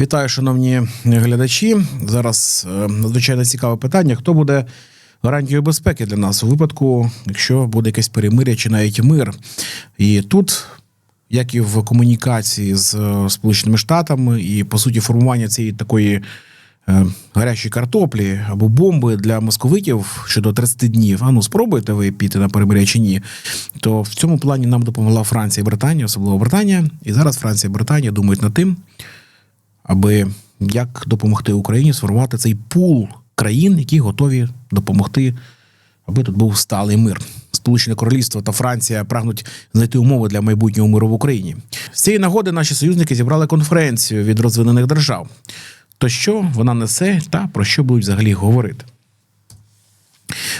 Вітаю, шановні глядачі. Зараз е, надзвичайно цікаве питання: хто буде гарантією безпеки для нас у випадку, якщо буде якесь перемиря чи навіть мир? І тут, як і в комунікації з е, Сполученими Штатами, і по суті формування цієї такої. е, Гарячої картоплі або бомби для московитів щодо 30 днів. А ну спробуйте ви піти на перемиря чи ні. То в цьому плані нам допомогла Франція і Британія, особливо Британія. І зараз Франція і Британія думають над тим, аби як допомогти Україні сформувати цей пул країн, які готові допомогти, аби тут був сталий мир. Сполучене Королівство та Франція прагнуть знайти умови для майбутнього миру в Україні. З цієї нагоди наші союзники зібрали конференцію від розвинених держав. То що вона несе та про що будуть взагалі говорити?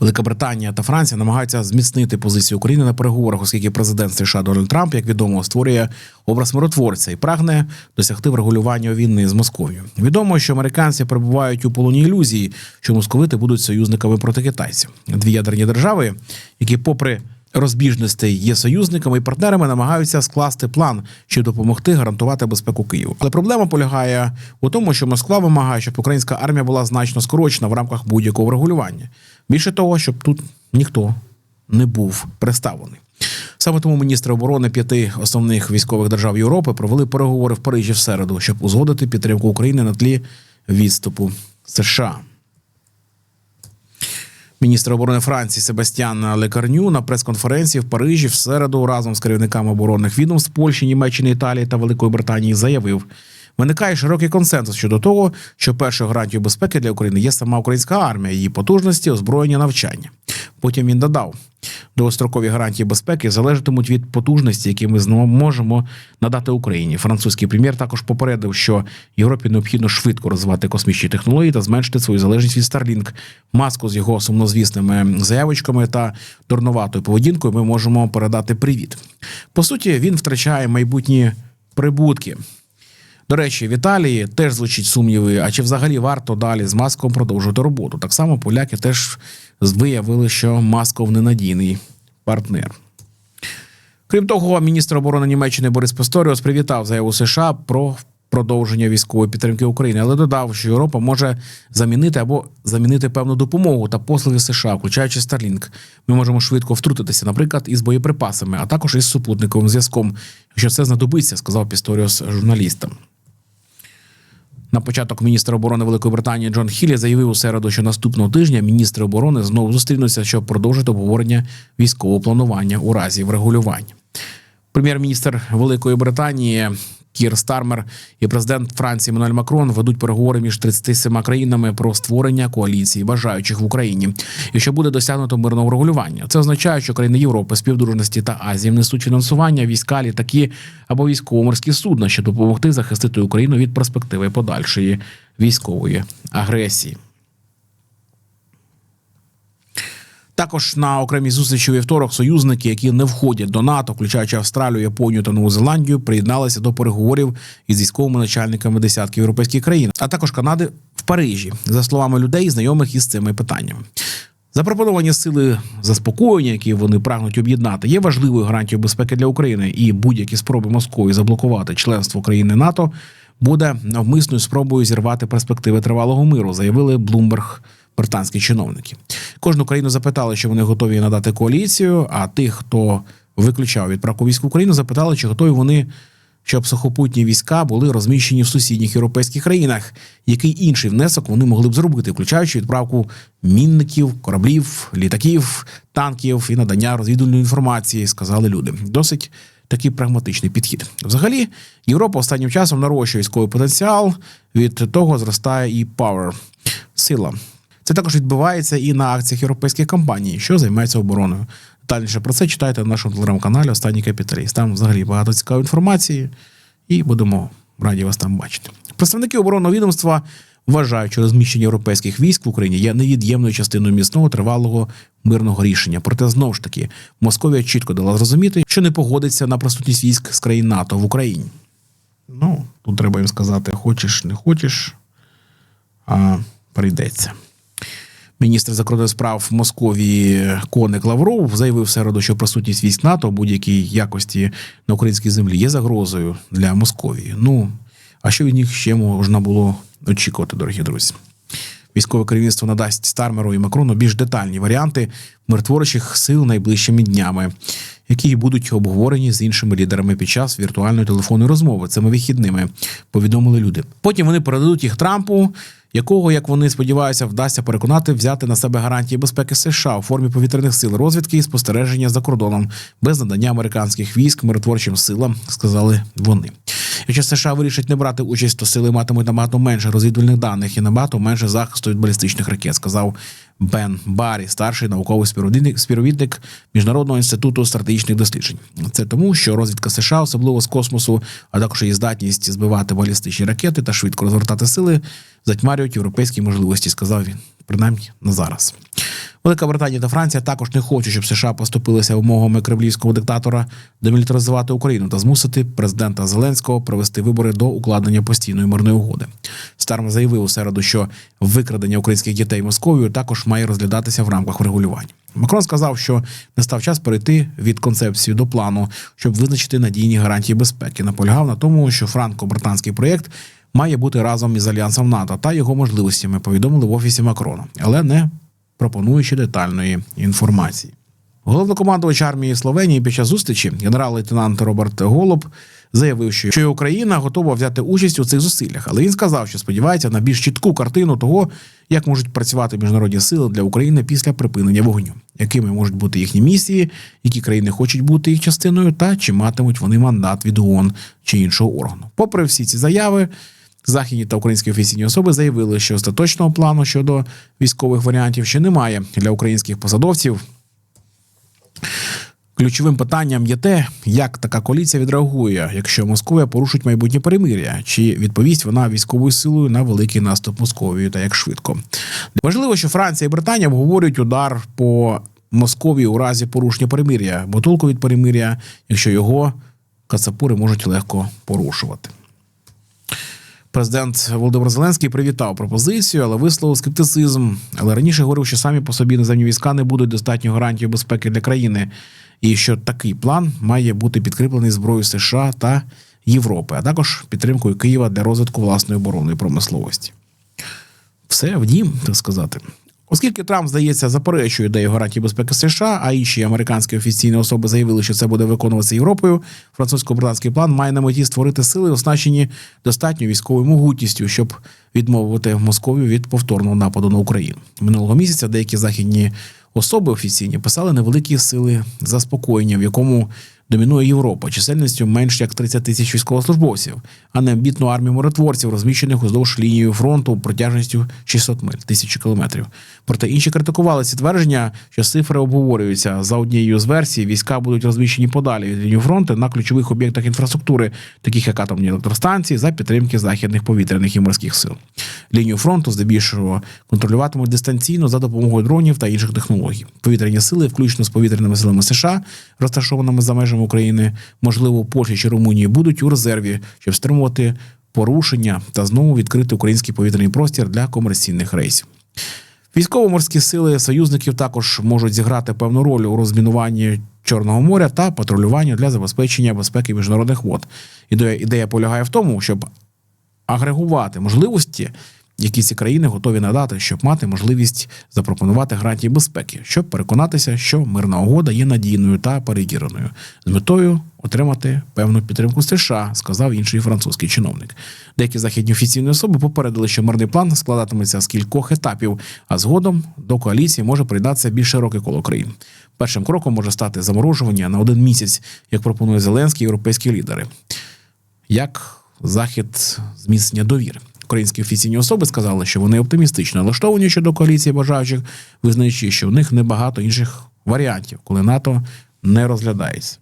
Велика Британія та Франція намагаються зміцнити позицію України на переговорах, оскільки президент США Дональд Трамп, як відомо, створює образ миротворця і прагне досягти врегулювання війни з Московією. Відомо, що американці перебувають у полоні ілюзії, що московити будуть союзниками проти китайців. Дві ядерні держави, які, попри розбіжностей, є союзниками і партнерами, намагаються скласти план, щоб допомогти гарантувати безпеку Києву. Але проблема полягає у тому, що Москва вимагає, щоб українська армія була значно скорочена в рамках будь-якого врегулювання. Більше того, щоб тут ніхто не був представлений. Саме тому міністри оборони п'яти основних військових держав Європи провели переговори в Парижі в середу, щоб узгодити підтримку України на тлі відступу США. Міністр оборони Франції Себастьян Лекарню на прес-конференції в Парижі в середу разом з керівниками оборонних відомств Польщі, Німеччини, Італії та Великої Британії заявив. Виникає широкий консенсус щодо того, що першою гарантією безпеки для України є сама українська армія, її потужності, озброєння, навчання. Потім він додав: довгострокові гарантії безпеки залежатимуть від потужності, які ми знову можемо надати Україні. Французький прем'єр також попередив, що Європі необхідно швидко розвивати космічні технології та зменшити свою залежність від Starlink. Маску з його сумнозвісними заявочками та дурноватою поведінкою ми можемо передати привіт. По суті, він втрачає майбутні прибутки. До речі, в Італії теж звучить сумніви, а чи взагалі варто далі з маском продовжувати роботу? Так само поляки теж виявили, що масков ненадійний партнер. Крім того, міністр оборони Німеччини Борис Песторіус привітав заяву США про продовження військової підтримки України, але додав, що Європа може замінити або замінити певну допомогу та послуги США, включаючи Starlink. Ми можемо швидко втрутитися, наприклад, із боєприпасами, а також із супутниковим зв'язком, якщо це знадобиться, сказав Пісторіус журналістам. На початок міністр оборони Великої Британії Джон Хілі заявив у середу, що наступного тижня міністри оборони знову зустрінуться, щоб продовжити обговорення військового планування у разі врегулювання. Прем'єр-міністр Великої Британії Кір Стармер і президент Франції Мануель Макрон ведуть переговори між 37 країнами про створення коаліції бажаючих в Україні, і що буде досягнуто мирного регулювання. Це означає, що країни Європи, співдружності та Азії внесуть фінансування, війська, літаки або військово-морські судна, щоб допомогти захистити Україну від перспективи подальшої військової агресії. Також на окремій зустрічі у вівторок союзники, які не входять до НАТО, включаючи Австралію, Японію та Нову Зеландію, приєдналися до переговорів із військовими начальниками десятків європейських країн, а також Канади в Парижі, за словами людей, знайомих із цими питаннями. Запропоновані сили заспокоєння, які вони прагнуть об'єднати, є важливою гарантією безпеки для України, і будь-які спроби Москви заблокувати членство країни НАТО буде навмисною спробою зірвати перспективи тривалого миру, заявили Блумберг британські чиновники. Кожну країну запитали, чи вони готові надати коаліцію. А тих, хто виключав відправку військ в Україну, запитали, чи готові вони, щоб сухопутні війська були розміщені в сусідніх європейських країнах. Який інший внесок вони могли б зробити, включаючи відправку мінників, кораблів, літаків, танків і надання розвідувальної інформації, сказали люди. Досить. Такий прагматичний підхід. Взагалі, Європа останнім часом нарощує військовий потенціал. Від того зростає і power – сила. Це також відбувається і на акціях європейських компаній, що займаються обороною. Детальніше про це читайте на нашому телеграм-каналі Останній капіталіст. Там взагалі багато цікавої інформації, і будемо раді вас там бачити. Представники оборонного відомства вважають, що розміщення європейських військ в Україні є невід'ємною частиною міцного тривалого мирного рішення. Проте знову ж таки Московія чітко дала зрозуміти, що не погодиться на присутність військ з країн НАТО в Україні. Ну тут треба їм сказати: хочеш, не хочеш, а прийдеться. Міністр закордонних справ Московії Коник Лавров заявив в середу, що присутність військ НАТО в будь-якій якості на українській землі є загрозою для Московії. Ну А що від них ще можна було очікувати, дорогі друзі? Військове керівництво надасть Стармеру і Макрону більш детальні варіанти миротворчих сил найближчими днями, які будуть обговорені з іншими лідерами під час віртуальної телефонної розмови цими вихідними. Повідомили люди. Потім вони передадуть їх Трампу, якого, як вони сподіваються, вдасться переконати взяти на себе гарантії безпеки США у формі повітряних сил розвідки і спостереження за кордоном без надання американських військ миротворчим силам, сказали вони. Якщо США вирішать не брати участь, то сили матимуть набагато менше розвідувальних даних і набагато менше захисту від балістичних ракет, сказав Бен Баррі, старший науковий співробітник, співробітник Міжнародного інституту стратегічних досліджень. Це тому, що розвідка США, особливо з космосу, а також її здатність збивати балістичні ракети та швидко розвертати сили, затьмарюють європейські можливості, сказав він, принаймні на зараз. Велика Британія та Франція також не хочуть, щоб США поступилися вимогами кремлівського диктатора демілітаризувати Україну та змусити президента Зеленського провести вибори до укладення постійної мирної угоди. Старм заявив у середу, що викрадення українських дітей Московією також має розглядатися в рамках врегулювання. Макрон сказав, що не став час перейти від концепції до плану, щоб визначити надійні гарантії безпеки. Наполягав на тому, що франко-британський проєкт має бути разом із альянсом НАТО та його можливостями. Повідомили в офісі Макрона, але не пропонуючи детальної інформації. Головнокомандувач армії Словенії під час зустрічі генерал-лейтенант Роберт Голуб заявив, що Україна готова взяти участь у цих зусиллях, але він сказав, що сподівається на більш чітку картину того, як можуть працювати міжнародні сили для України після припинення вогню, якими можуть бути їхні місії, які країни хочуть бути їх частиною, та чи матимуть вони мандат від ООН чи іншого органу. Попри всі ці заяви. Західні та українські офіційні особи заявили, що остаточного плану щодо військових варіантів ще немає для українських посадовців. Ключовим питанням є те, як така коаліція відреагує, якщо Московія порушить майбутнє перемир'я, чи відповість вона військовою силою на великий наступ Московії та як швидко. Важливо, що Франція і Британія обговорюють удар по Московії у разі порушення перемир'я, бо толку від перемир'я, якщо його кацапури можуть легко порушувати. Президент Володимир Зеленський привітав пропозицію, але висловив скептицизм. Але раніше говорив, що самі по собі наземні війська не будуть достатньо гарантією безпеки для країни, і що такий план має бути підкріплений зброєю США та Європи, а також підтримкою Києва для розвитку власної оборонної промисловості. Все в дім, так сказати. Оскільки Трамп, здається, заперечує ідею гарантії безпеки США, а інші американські офіційні особи заявили, що це буде виконуватися Європою. Французько-британський план має на меті створити сили, оснащені достатньо військовою могутністю, щоб відмовити Московію від повторного нападу на Україну. Минулого місяця деякі західні особи офіційні писали невеликі сили заспокоєння, в якому домінує Європа, чисельністю менш як 30 тисяч військовослужбовців, а не амбітну армію миротворців, розміщених уздовж лінії фронту протяжністю 600 миль, тисячі кілометрів. Проте інші критикували ці твердження, що цифри обговорюються за однією з версій. Війська будуть розміщені подалі від лінії фронту на ключових об'єктах інфраструктури, таких як атомні електростанції, за підтримки західних повітряних і морських сил. Лінію фронту здебільшого контролюватимуть дистанційно за допомогою дронів та інших технологій. Повітряні сили, включно з повітряними силами США, розташованими за межами України, можливо, Польщі чи Румунії, будуть у резерві, щоб стримувати порушення та знову відкрити український повітряний простір для комерційних рейсів. Військово-морські сили союзників також можуть зіграти певну роль у розмінуванні Чорного моря та патрулюванні для забезпечення безпеки міжнародних вод. Ідея, ідея полягає в тому, щоб агрегувати можливості, які ці країни готові надати, щоб мати можливість запропонувати гарантії безпеки, щоб переконатися, що мирна угода є надійною та перевіреною, з метою отримати певну підтримку США, сказав інший французький чиновник. Деякі західні офіційні особи попередили, що мирний план складатиметься з кількох етапів, а згодом до коаліції може приєднатися більш широке коло країн. Першим кроком може стати заморожування на один місяць, як пропонує Зеленський європейські лідери. Як захід зміцнення довіри. Українські офіційні особи сказали, що вони оптимістично налаштовані щодо коаліції бажаючих, визнаючи, що в них небагато інших варіантів, коли НАТО не розглядається.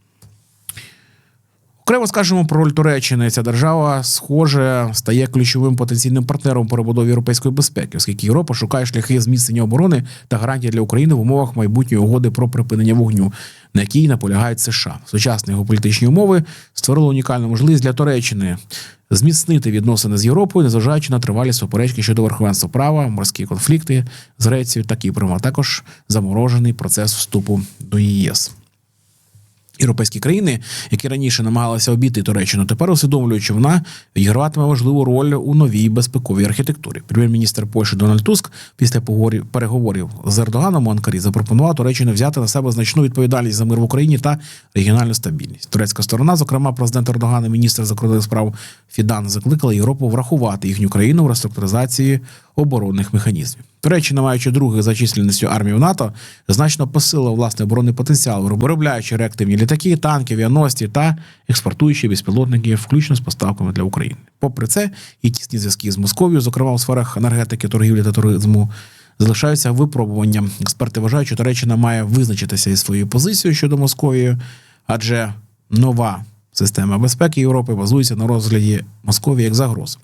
Окремо скажемо про роль Туреччини. Ця держава, схоже, стає ключовим потенційним партнером перебудові європейської безпеки, оскільки Європа шукає шляхи зміцнення оборони та гарантії для України в умовах майбутньої угоди про припинення вогню, на якій наполягають США. Сучасні геополітичні умови створили унікальну можливість для Туреччини зміцнити відносини з Європою, незважаючи на тривалі суперечки щодо верховенства права, морські конфлікти з Грецією та Кіпром, а також заморожений процес вступу до ЄС. Європейські країни, які раніше намагалися обійти Туреччину, тепер усвідомлюють, що вона відіграватиме важливу роль у новій безпековій архітектурі. Прем'єр-міністр Польщі Дональд Туск після переговорів з Ердоганом у Анкарі запропонував Туреччині взяти на себе значну відповідальність за мир в Україні та регіональну стабільність. Турецька сторона, зокрема, президент Ердоган і міністр закордонних справ Фідан, закликали Європу врахувати їхню країну в реструктуризації оборонних механізмів. Туреччина, маючи других за численністю армію НАТО, значно посилила власний оборонний потенціал, виробляючи реактивні літаки, танки, авіаносці та експортуючи безпілотники, включно з поставками для України. Попри це, і тісні зв'язки з Московією, зокрема у сферах енергетики, торгівлі та туризму, залишаються випробуванням. Експерти вважають, що Туреччина має визначитися із своєю позицією щодо Московії, адже нова система безпеки Європи базується на розгляді Московії як загроз.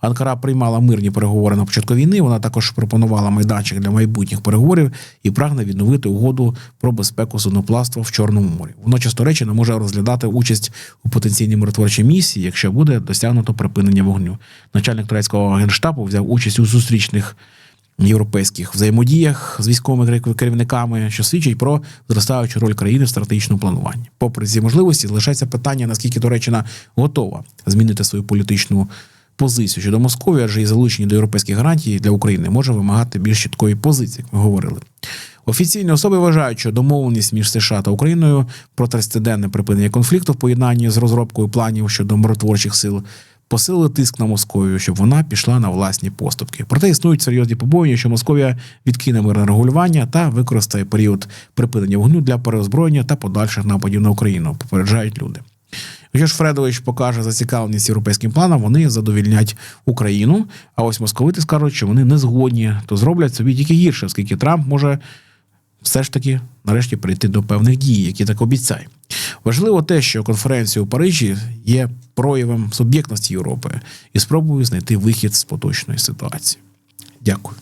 Анкара приймала мирні переговори на початку війни. Вона також пропонувала майданчик для майбутніх переговорів і прагне відновити угоду про безпеку судноплавства в Чорному морі. Водночас Туреччина може розглядати участь у потенційній миротворчій місії, якщо буде досягнуто припинення вогню. Начальник турецького генштабу взяв участь у зустрічних європейських взаємодіях з військовими керівниками, що свідчить про зростаючу роль країни в стратегічному плануванні. Попри ці можливості, залишається питання, наскільки Туреччина готова змінити свою політичну позицію щодо Московії, адже і залучення до європейських гарантій для України може вимагати більш чіткої позиції, як ми говорили. Офіційні особи вважають, що домовленість між США та Україною про 30-денне припинення конфлікту в поєднанні з розробкою планів щодо миротворчих сил посилили тиск на Московію, щоб вона пішла на власні поступки. Проте існують серйозні побоювання, що Московія відкине мирне регулювання та використає період припинення вогню для переозброєння та подальших нападів на Україну. Попереджають люди. Якщо ж Фредович покаже зацікавленість європейським планом, вони задовільнять Україну. А ось московити скажуть, що вони не згодні, то зроблять собі тільки гірше, оскільки Трамп може все ж таки нарешті прийти до певних дій, які так обіцяє. Важливо те, що конференція у Парижі є проявом суб'єктності Європи і спробою знайти вихід з поточної ситуації. Дякую.